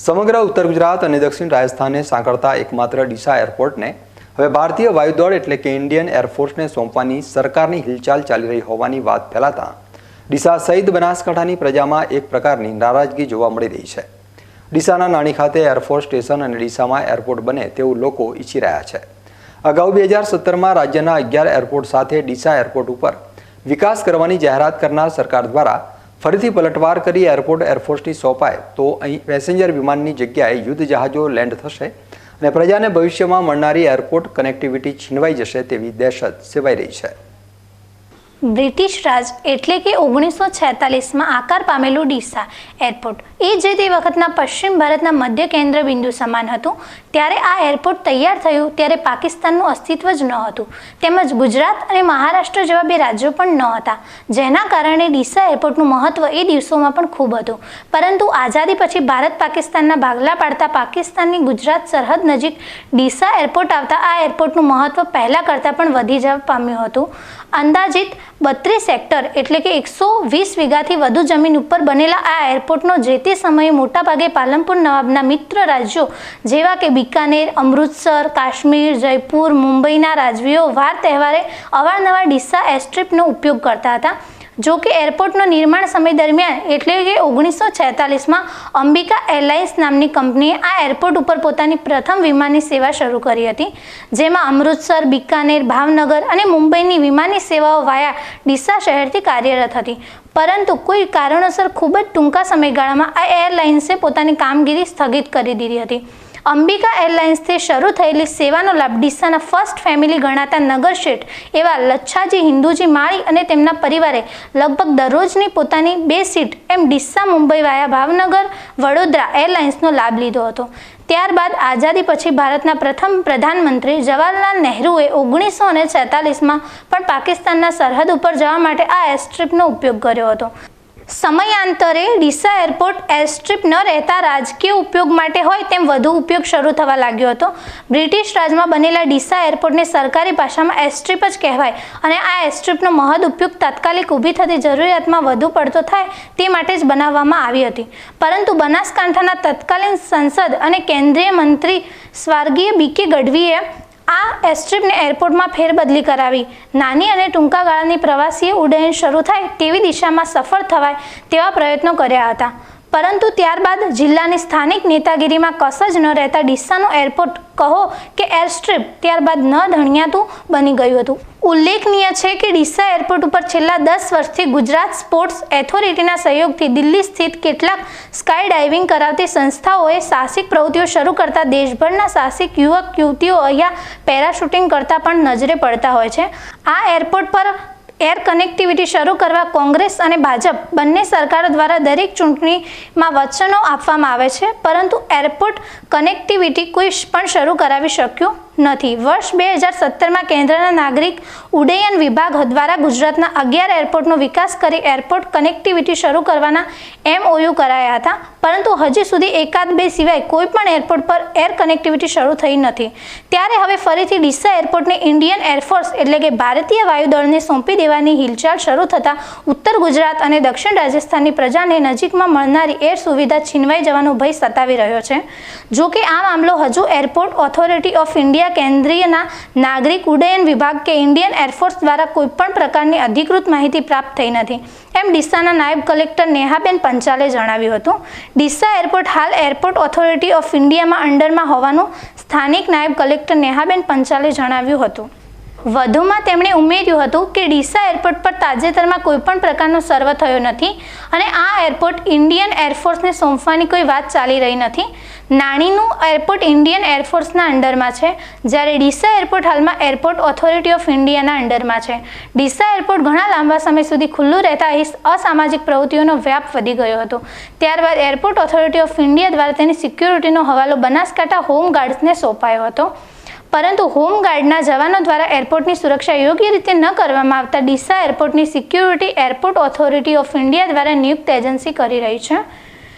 સમગ્ર ઉત્તર ગુજરાત અને દક્ષિણ રાજસ્થાનને સાંકળતા એકમાત્ર ડીસા એરપોર્ટને હવે ભારતીય વાયુદળ એટલે કે ઇન્ડિયન એરફોર્સને સોંપવાની સરકારની હિલચાલ ચાલી રહી હોવાની વાત ફેલાતા ડીસા સહિત બનાસકાંઠાની પ્રજામાં એક પ્રકારની નારાજગી જોવા મળી રહી છે. ડીસાના નાની ખાતે એરફોર્સ સ્ટેશન અને ડીસામાં એરપોર્ટ બને તેવું લોકો ઈચ્છી રહ્યા છે. અગાઉ બે હજાર સત્તરમાં રાજ્યના અગિયાર એરપોર્ટ સાથે ડીસા એરપોર્ટ ઉપર વિકાસ કરવાની જાહેરાત કરનાર સરકાર દ્વારા ફરીથી પલટવાર કરી એરપોર્ટ એરફોર્સની સોંપાય. તો અહીં પેસેન્જર વિમાનની જગ્યાએ યુદ્ધ જહાજો લેન્ડ થશે અને પ્રજાને ભવિષ્યમાં મળનારી એરપોર્ટ કનેક્ટિવિટી છીનવાઈ જશે તેવી દહેશત સેવાઈ રહી છે. બ્રિટિશ રાજ એટલે કે ઓગણીસો છેતાલીસમાં આકાર પામેલું ડીસા એરપોર્ટ. એ જે તે વખતના પશ્ચિમ ભારતના મધ્ય કેન્દ્ર બિંદુ સમાન હતું. ત્યારે આ એરપોર્ટ તૈયાર થયું ત્યારે પાકિસ્તાનનું અસ્તિત્વ જ ન હતું. તેમજ ગુજરાત અને મહારાષ્ટ્ર જેવા બે રાજ્યો પણ ન હતા. જેના કારણે ડીસા એરપોર્ટનું મહત્ત્વ એ દિવસોમાં પણ ખૂબ હતું. પરંતુ આઝાદી પછી ભારત પાકિસ્તાનના ભાગલા પાડતા પાકિસ્તાનની ગુજરાત સરહદ નજીક ડીસા એરપોર્ટ આવતા આ એરપોર્ટનું મહત્ત્વ પહેલાં કરતાં પણ વધી જવા પામ્યું હતું. અંદાજિત બત્રીસ હેક્ટર એટલે કે એકસો વીસ વીઘાથી વધુ જમીન ઉપર બનેલા આ એરપોર્ટનો જે તે સમયે મોટાભાગે પાલનપુર નવાબના મિત્ર રાજ્યો જેવા કે બિકાનેર, અમૃતસર, કાશ્મીર, જયપુર, મુંબઈના રાજવીઓ વાર તહેવારે અવારનવાર ડીસા એસ્ટ્રીપનો ઉપયોગ કરતા હતા. જો કે એરપોર્ટનો નિર્માણ સમય દરમિયાન, એટલે કે ઓગણીસો છેતાલીસમાં અંબિકા એરલાઇન્સ નામની કંપનીએ આ એરપોર્ટ ઉપર પોતાની પ્રથમ વિમાનની સેવા શરૂ કરી હતી, જેમાં અમૃતસર, બિકાનેર, ભાવનગર અને મુંબઈની વિમાની સેવાઓ વાયા ડીસા શહેરથી કાર્યરત હતી. પરંતુ કોઈ કારણોસર ખૂબ જ ટૂંકા સમયગાળામાં આ એરલાઇન્સે પોતાની કામગીરી સ્થગિત કરી દીધી હતી. અંબિકા એરલાઇન્સથી શરૂ થયેલી સેવાનો લાભ ડીસાના ફર્સ્ટ ફેમિલી ગણાતા નગર શેઠ એવા લચ્છાજી હિન્દુજી માળી અને તેમના પરિવારે લગભગ દરરોજની પોતાની બે સીટ એમ ડીસા, મુંબઈ વાયા ભાવનગર, વડોદરા એરલાઇન્સનો લાભ લીધો હતો. ત્યારબાદ આઝાદી પછી ભારતના પ્રથમ પ્રધાનમંત્રી જવાહરલાલ નહેરુએ ઓગણીસો અને છેતાલીસમાં પણ પાકિસ્તાનના સરહદ ઉપર જવા માટે આ એરસ્ટ્રીપનો ઉપયોગ કર્યો હતો. સમયાંતરે ડીસા એરપોર્ટ એરસ્ટ્રીપ ન રહેતા રાજકીય ઉપયોગ માટે હોય તેમ વધુ ઉપયોગ શરૂ થવા લાગ્યો હતો. બ્રિટિશ રાજમાં બનેલા ડીસા એરપોર્ટને સરકારી ભાષામાં એરસ્ટ્રીપ જ કહેવાય અને આ એરસ્ટ્રીપનો મહદ ઉપયોગ તાત્કાલિક ઊભી થતી જરૂરિયાતમાં વધુ પડતો થાય તે માટે જ બનાવવામાં આવી હતી. પરંતુ બનાસકાંઠાના તત્કાલીન સંસદ અને કેન્દ્રીય મંત્રી સ્વર્ગીય બીકે ગઢવીએ આ એસ્ટ્રીપને એરપોર્ટમાં ફેરબદલી કરાવી. નાની અને ટૂંકા ગાળાની પ્રવાસીય ઉડ્ડયન શરૂ થાય તેવી દિશામાં સફળ થવાય તેવા પ્રયત્નો કર્યા હતા. પરંતુ ત્યારબાદ જિલ્લાની સ્થાનિક નેતાગીરીમાં કસ જ ન રહેતા ડીસાનું એરપોર્ટ કહો કે એરસ્ટ્રીપ ત્યારબાદ ન ધણિયાતું બની ગયું હતું. ઉલ્લેખનીય છે કે ડીસા એરપોર્ટ ઉપર છેલ્લા દસ વર્ષથી ગુજરાત સ્પોર્ટ્સ એથોરિટીના સહયોગથી દિલ્હી સ્થિત કેટલાક સ્કાય ડાઇવિંગ કરાવતી સંસ્થાઓએ સાહસિક પ્રવૃત્તિઓ શરૂ કરતા દેશભરના સાહસિક યુવક, યુવતીઓ અહીંયા પેરાશૂટિંગ કરતા પણ નજરે પડતા હોય છે. આ એરપોર્ટ પર એર કનેક્ટિવિટી શરૂ કરવા કોંગ્રેસ અને ભાજપ બંને સરકારો દ્વારા દરેક ચૂંટણીમાં વચનો આપવામાં આવે છે, પરંતુ એરપોર્ટ કનેક્ટિવિટી કોઈ પણ શરૂ કરાવી શક્યું નથી. વર્ષ બે હજાર સત્તરમાં કેન્દ્રના નાગરિક ઉડ્ડયન વિભાગ દ્વારા ગુજરાતના અગિયાર એરપોર્ટનો વિકાસ કરી એરપોર્ટ કનેક્ટિવિટી શરૂ કરવાના એમઓયુ કરાયા હતા. પરંતુ હજી સુધી એકાદ બે સિવાય કોઈ પણ એરપોર્ટ પર એર કનેક્ટિવિટી શરૂ થઈ નથી. ત્યારે હવે ફરીથી ડીસા એરપોર્ટને ઇન્ડિયન એરફોર્સ એટલે કે ભારતીય વાયુદળને સોંપી દેવાની હિલચાલ શરૂ થતાં ઉત્તર ગુજરાત અને દક્ષિણ રાજસ્થાનની પ્રજાને નજીકમાં મળનારી એર સુવિધા છીનવાઈ જવાનો ભય સતાવી રહ્યો છે. જો કે આ મામલો હજુ એરપોર્ટ ઓથોરિટી ઓફ ઇન્ડિયા કેન્દ્રીયના નાગરિક ઉડ્ડયન વિભાગ કે ઇન્ડિયન એરફોર્સ દ્વારા કોઈપણ પ્રકારની અધિકૃત માહિતી પ્રાપ્ત થઈ નથી. એમ ડીસાના નાયબ કલેક્ટર નેહાબેન પંચાલે જણાવ્યું હતું. ડીસા એરપોર્ટ હાલ એરપોર્ટ ઓથોરિટી ઓફ ઇન્ડિયામાં અંડરમાં હોવાનું સ્થાનિક નાયબ કલેક્ટર નેહાબેન પંચાલે જણાવ્યું હતું. વધુમાં તેમણે ઉમેર્યું હતું કે ડીસા એરપોર્ટ પર તાજેતરમાં કોઈપણ પ્રકારનો સર્વ થયો નથી અને આ એરપોર્ટ ઇન્ડિયન એરફોર્સને સોંપવાની કોઈ વાત ચાલી રહી નથી. નાણીનું એરપોર્ટ ઇન્ડિયન એરફોર્સના અંડરમાં છે, જ્યારે ડીસા એરપોર્ટ હાલમાં એરપોર્ટ ઓથોરિટી ઓફ ઇન્ડિયાના અંડરમાં છે. ડીસા એરપોર્ટ ઘણા લાંબા સમય સુધી ખુલ્લું રહેતા અહીં અસામાજિક પ્રવૃત્તિઓનો વ્યાપ વધી ગયો હતો. ત્યારબાદ એરપોર્ટ ઓથોરિટી ઓફ ઇન્ડિયા દ્વારા તેની સિક્યોરિટીનો હવાલો બનાસકાંઠા હોમગાર્ડ્સને સોંપાયો હતો. પરંતુ હોમગાર્ડના જવાનો દ્વારા એરપોર્ટની સુરક્ષા યોગ્ય રીતે ન કરવામાં આવતા Deesa એરપોર્ટની security airport authority of India દ્વારા નિયુક્ત એજન્સી કરી રહી છે.